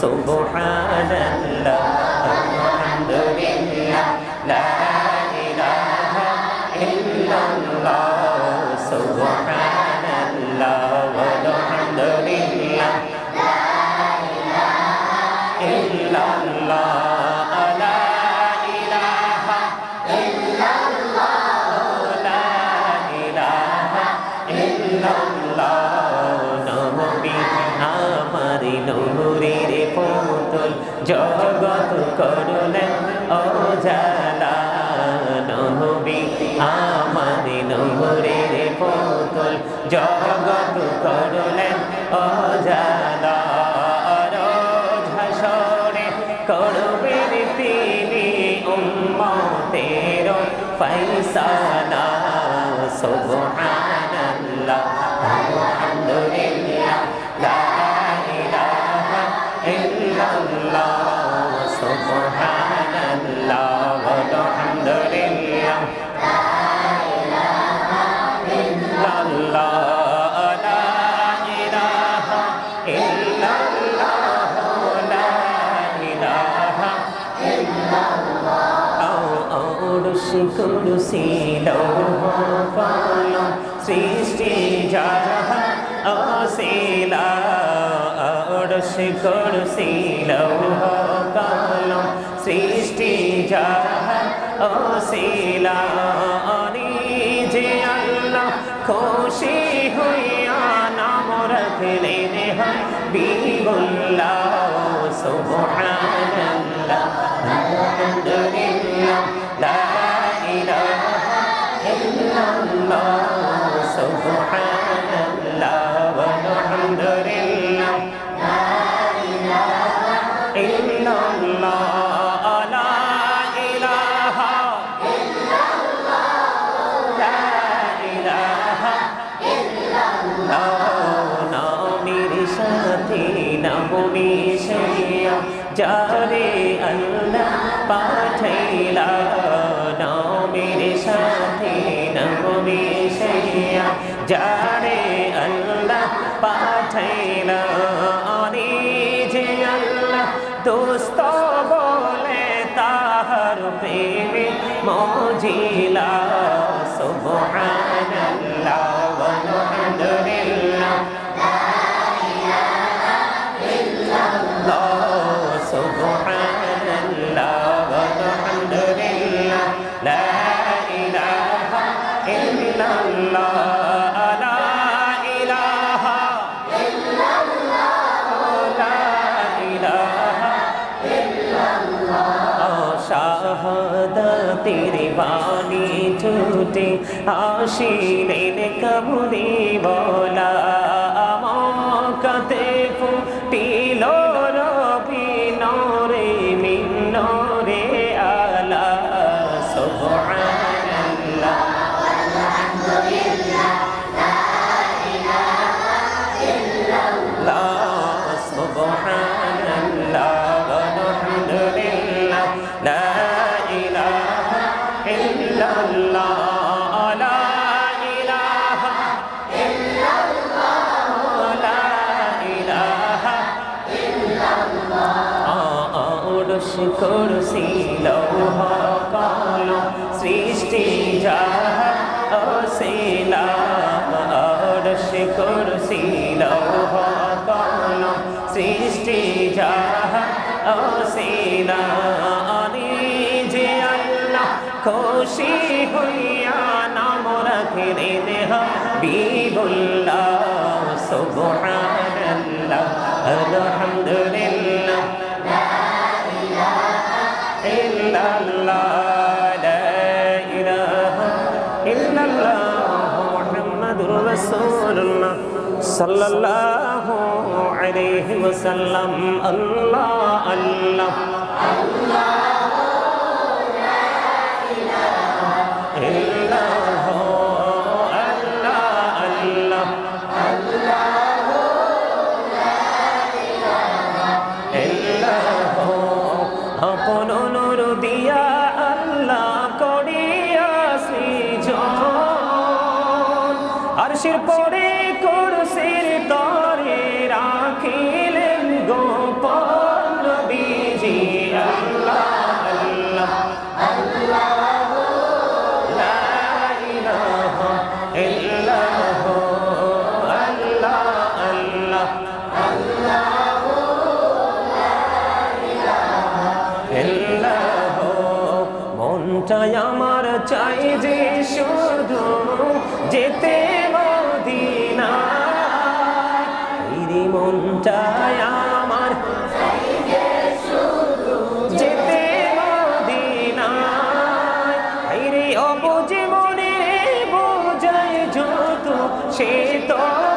সুবহানাল্লাহ করলেন ও জালা নবী, আমার নূরের পুতুল জগৎ করলেন ও জালা রোজ হাসরে করবেন তিনি উম্মতের ফৈসালা সুবহানাল্লাহ, আলহামদুলিল্লাহ। কুরুসি লৌহ কলম সৃষ্টি যাহা অশিলা অরুষি কুরুসি লৌহ সৃষ্টি যাহা অশিলা যে আল্লাহ খুশি হইয়া নাম রাখলেন হাবিবুল্লাহ সুবহানাল্লাহ, আলহামদুলিল্লাহ, লা ইলাহা ইল্লাল্লাহ, সুবহানাল্লাহ আলহামদুলিল্লাহ, লা ইলাহা ইল্লাল্লাহ মিশিয়া যারে আল্লাহ পাঠাইলা, নামের সাথে নাম মিশিয়া যারে আল্লাহ পাঠাইলা। আরে যে আল্লাহ দোস্ত বলে তাহার প্রেমে মজিলা সুবহানাল্লাহ শাহাদাতের বাণী ছুটে আসিলেন কবুরি বলা আমাকে ফুটিল কুরসি লৌহ কলম সৃষ্টি যাহা অশিলা আরশ কুরসি লৌহ কলম সৃষ্টি যাহা অশিলা যে আল্লাহ খুশি হইয়া নাম রাখলেন হাবিবুল্লাহ সুবহানাল্লাহ আলহামদুলিল্লাহ সাল্লাল্লাহু আলাইহি ওয়াসাল্লাম আল্লাহ আল্লাহ। আপন অনুর দিয়া আল্লাহ করিয়াছি যখন। আর শির পরে সে তো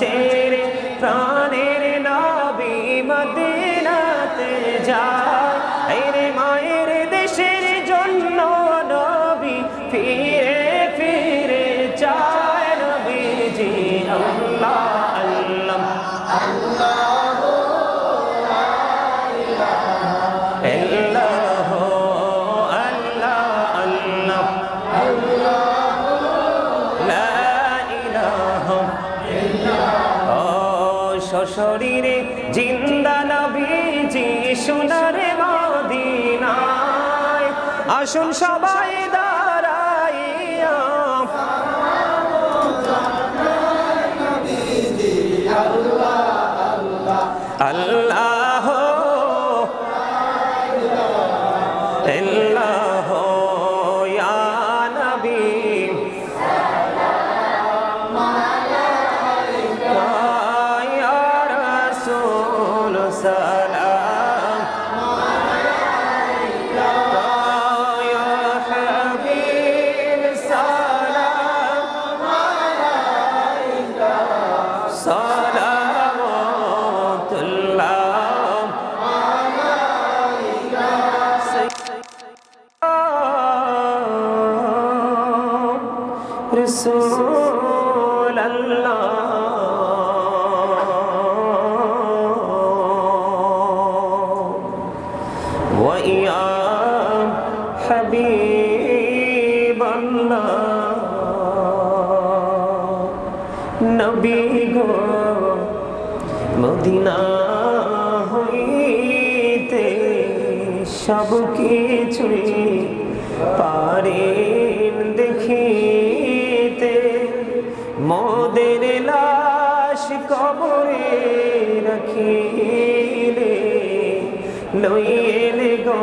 noche. সোনার মদিনায়। আসুন সবাই হাবিব নবী গো, মদিনা হইতে সব কিছুই পারেন দেখিতে। মোদের লাশ কবরে রাখিলে লইলে গো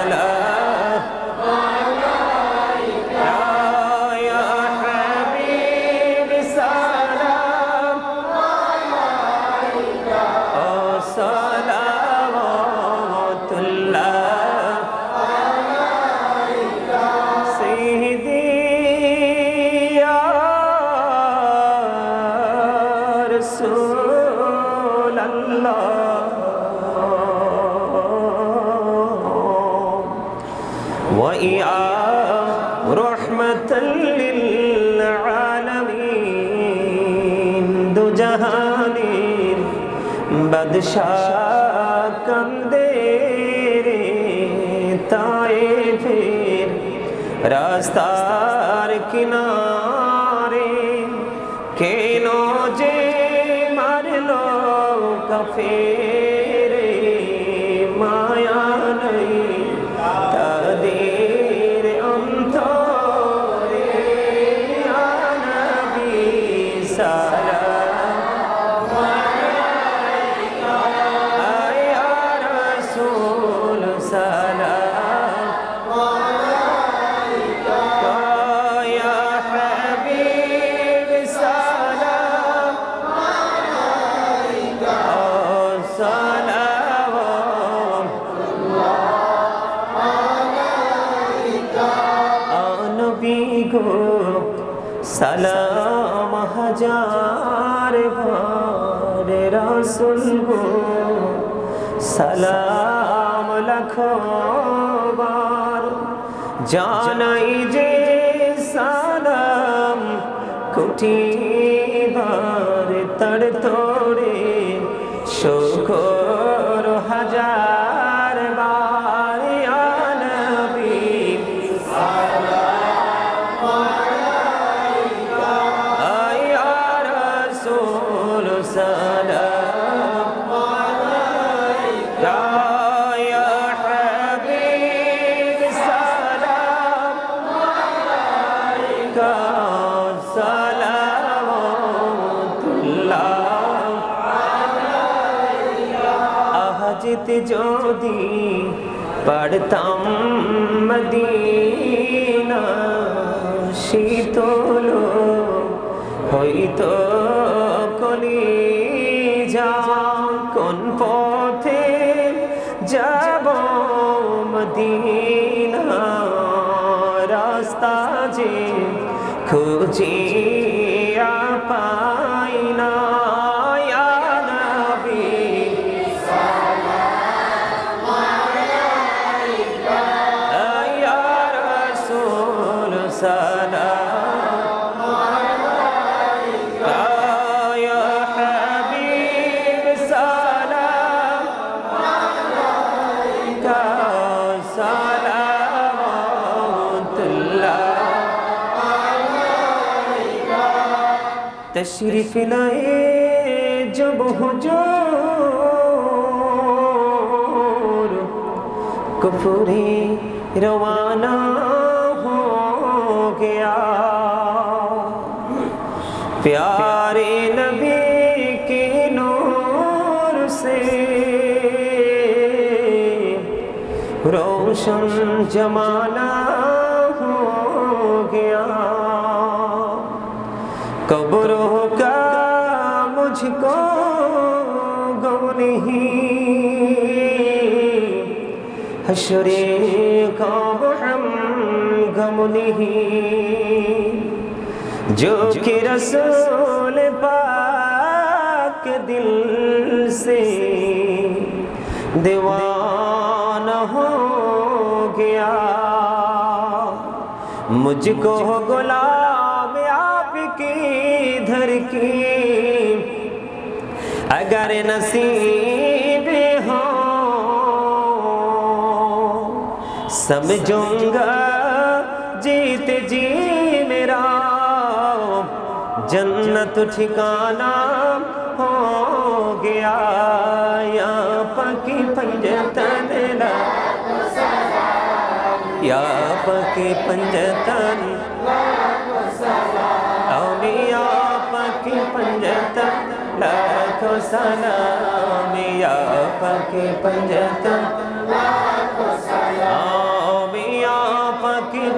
বাদশাহ কান্দে রে তায়ে ফের রাস্তার কিনার হাজার ভরে রসুল সালাম লখবার বার জানাই যে সালাম কোটি বার তর তোরে শোকর মদিনা রাস্তা যে খুঁজিয়া सिर्फ़ लाए जब हो जो कपूरी रवाना हो गया। प्यारे नबी के नूर से रोशन जमाना हो गया। कबूर হাসরে গম গমনিহি जो कि रसूल पाक दिल से दीवाना हो गया मुझको गुलाब आपकी धर की अगर नसीब समझूँगा, जीत जी मेरा। जन्नत ठिकाना हो गया या पकी पंजतन या पकी पंजतन। अमिया पकी पंजतन, लाखो सलाम। या पकी पंजतन।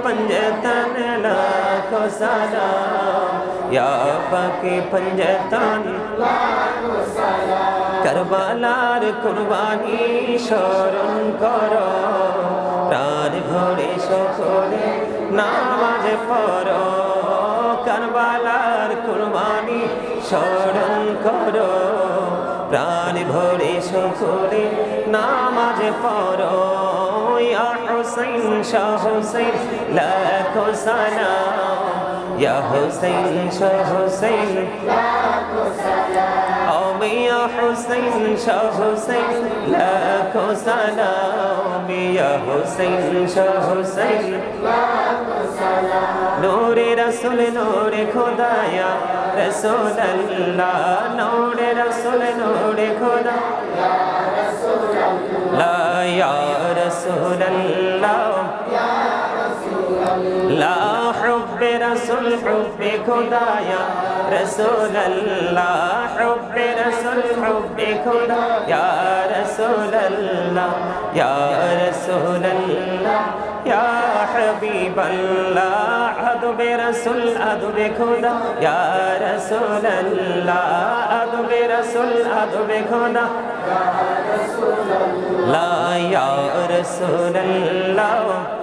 पंजतन लाखो सलाम या पकी पंजतन করবালার কুরবানি স্মরণ কর প্রাণ ভরে সকলে নামাজ পড় কারবালার কুরবানি স্মরণ কর প্রাণ ভরে সকলে নামাজ পড়ো। ইয়া হুসাইন, শাহ হুসাইন, লাখো সালাম। ইয়া হুসাইন, শাহ হুসাইন লাখো সালাম ও মিয়া হুসাইন, শাহ হুসাইন, লাখো সালাম। ইয়া হুসাইন, শাহ হুসাইন লাখো সালাম নূরে রাসূল, নূরে খোদায়া। রসুল আল্লাহ নৌড়ে রসুল নৌড়ে খোদা লা রসুল আল্লাহ লা حب رسول حب خدا يا رسول الله حب رسول حب خدا يا رسول الله يا رسول الله حبیب اللہ عدب رسول عدب خدا یا رسول اللہ عدب رسول عدب خدا لا یا رسول اللہ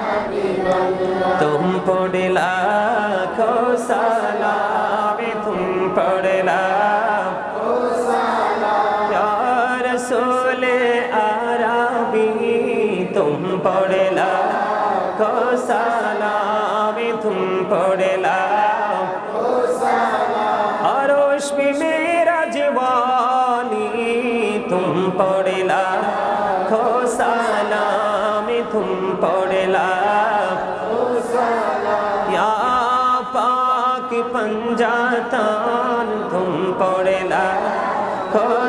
तुम पढ़ लाखो सलाम तुम पढ़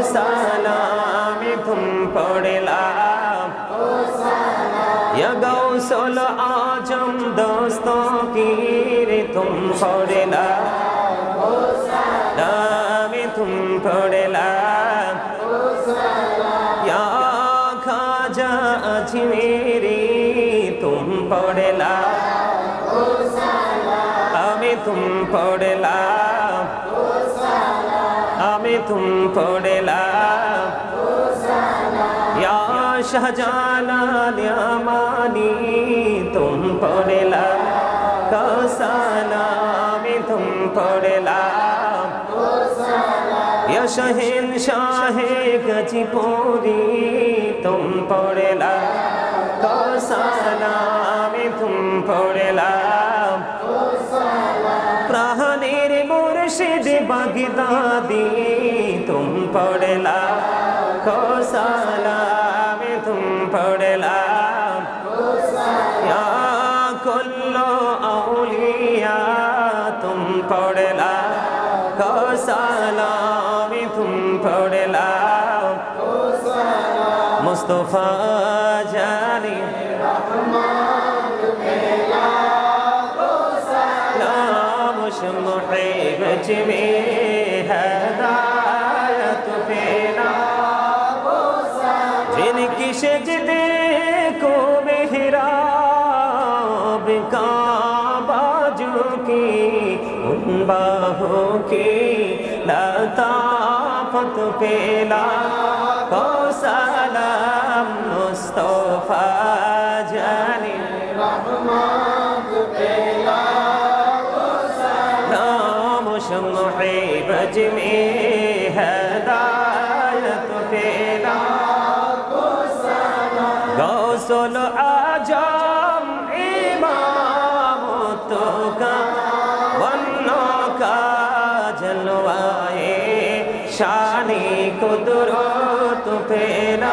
সালামি তুম পড়লাম। গৌসল আজম দোস্ত কির তুম পড়লাম? নামি তুম পড়লাম। খাজা আজমেরি তুম পড়লাম। আমি তুম পড়লাম। पे तुम पड़े या शाहजालाल या मानी तुम पड़े कसाला में तुम पड़े या शहन शाह गजीपुरी तुम पड़े कसाला में तुम पड़े होगी दादी तुम पढ़ला को साला में तुम पढ़ला या कुल्लो औलिया तुम पढ़ला को साला में तुम पढ़ला मुस्तफ़ा मुझ में हदायत फेरा जिनकी सजदे को मेहराब का बाजू की उन बाहों की लताफत फेला को सलाम मुस्तफा जानी रहमान लम्हे बज में हदायत फेरा गौसल आजम इमाम तो का वन्नो का जलवाए शानी कुदरत फेरा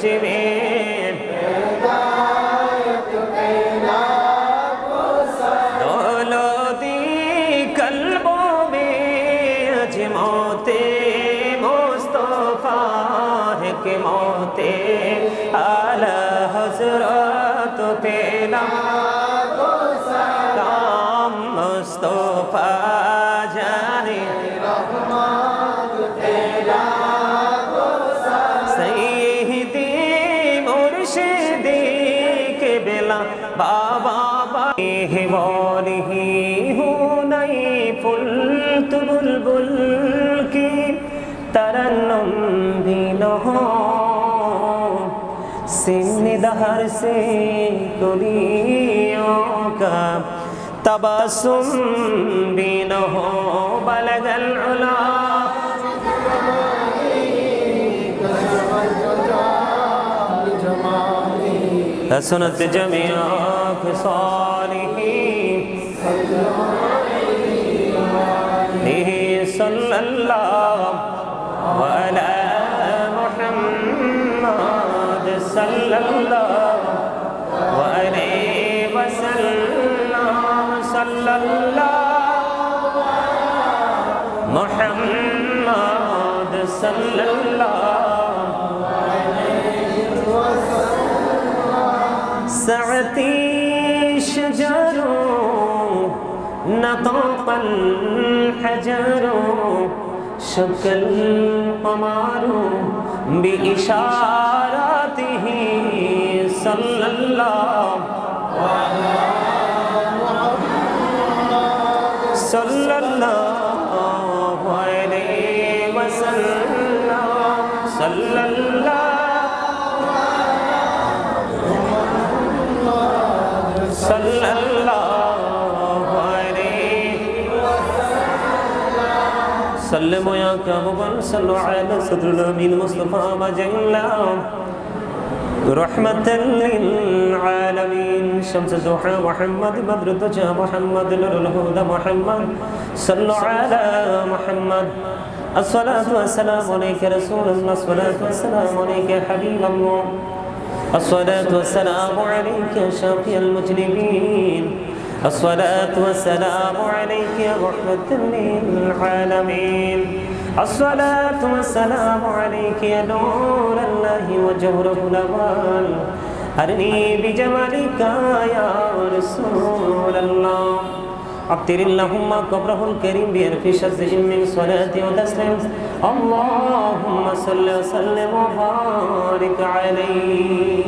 জীবিত দৌলতি কলবো মে আজ মতে মোস্তফা কে মতে আলা হজরত পেলাম बुलबुल की तरन्नुम भी न हो सिन दहर से कुलियों का तबसुम भी न हो बलगल उला حسنت جميع خصاله به صلى الله وعلى محمد صلى الله وعليه وسلم صلى الله محمد صلى الله কমল হজরো শকল কমারো বিশারতি সাল্লাল্লাহ। سلموا يا كابوبا صلوا على صدر الأمين مصطفى مجلا رحمة للعالمين. شمس الضحى محمد بدر الدجى محمد نور الهدى محمد. صلوا على محمد. الصلاة والسلام عليك رسول الله. الصلاة والسلام عليك حبيب الله. الصلاة والسلام عليك شافي المجرمين الصلاة والسلام عليك يا رحمة للعالمين الصلاة والسلام عليك يا نور الله وجوره الأول أرني بجمالك يا رسول الله أبتر اللهم قبره الكريم بألف شزء من صلاة وتسليم اللهم صل وسلم وبارك عليه